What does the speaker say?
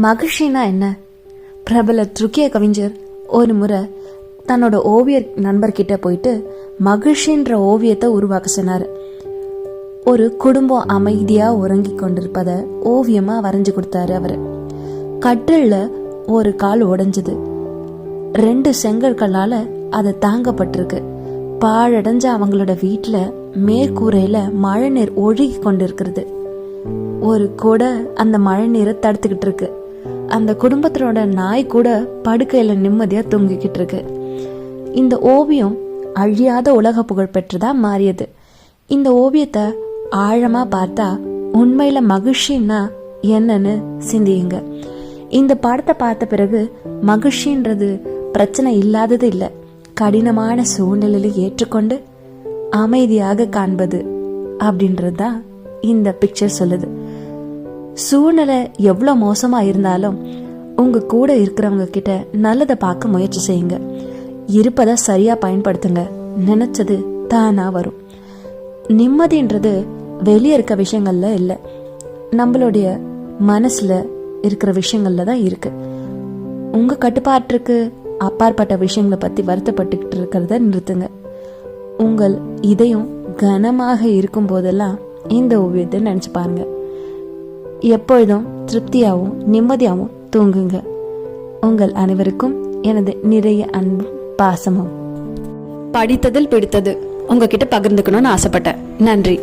மகிழ்ச்சினா என்ன? பிரபல துருக்கிய கவிஞர் ஒரு முறை தன்னோட ஓவிய நண்பர்கிட்ட போயிட்டு மகிழ்ச்சின்ற ஓவியத்தை உருவாக்க சொன்னார். ஒரு குடும்பம் அமைதியாக உறங்கி கொண்டிருப்பத ஓவியமாக வரைஞ்சு கொடுத்தாரு அவர். கட்டில்ல ஒரு கால் உடைஞ்சது. ரெண்டு செங்கற்களால் அது தாங்கப்பட்டிருக்கு. பாழடைஞ்ச அவங்களோட வீட்டில் மேற்கூரையில் மழை நீர் ஒழுகி கொண்டிருக்கிறது. ஒரு கூட அந்த மழை நீரை தடுத்துக்கிட்டு இருக்கு. அந்த குடும்பத்தினோட நாய் கூட படுக்கையில நிம்மதியா தூங்கிக்கிட்டு இருக்கு. இந்த ஓவியம் அழியாத உலக புகழ் பெற்றதா மாறியது. இந்த ஓவியத்தை ஆழமா பார்த்தா உண்மையில மகிழ்ச்சின்னா என்னன்னு சிந்தியுங்க. இந்த படத்தை பார்த்த பிறகு மகிழ்ச்சின்றது பிரச்சனை இல்லாதது இல்லை. கடினமான சூழ்நிலையில ஏற்றுக்கொண்டு அமைதியாக காண்பது அப்படின்றது தான் இந்த பிக்சர் சொல்லுது. சூழ்நிலை எவ்வளோ மோசமாக இருந்தாலும் உங்கள் கூட இருக்கிறவங்க கிட்ட நல்லதை பார்க்க முயற்சி செய்யுங்க. இருப்பதை சரியாக பயன்படுத்துங்க. நினச்சது தானாக வரும். நிம்மதின்றது வெளியே இருக்க விஷயங்கள்ல இல்லை. நம்மளுடைய மனசில் இருக்கிற விஷயங்கள்ல தான் இருக்குது உங்கள் கட்டுப்பாட்டுக்கு அப்பாற்பட்ட விஷயங்களை பற்றி வருத்தப்பட்டுக்கிட்டு இருக்கிறத நிறுத்துங்க. உங்கள் இதயம் கனமாக இருக்கும் போதெல்லாம் இந்த ஓவியத்தை நினச்சி பாருங்கள் எப்பொழுதும் திருப்தியாகவும் நிம்மதியாகவும் தூங்குங்க. உங்கள் அனைவருக்கும் எனது நிறைய அன்பும் பாசமும். படித்ததில் பிடித்தது. உங்ககிட்ட பகிர்ந்துக்கணும்னு ஆசைப்பட்டேன். நன்றி.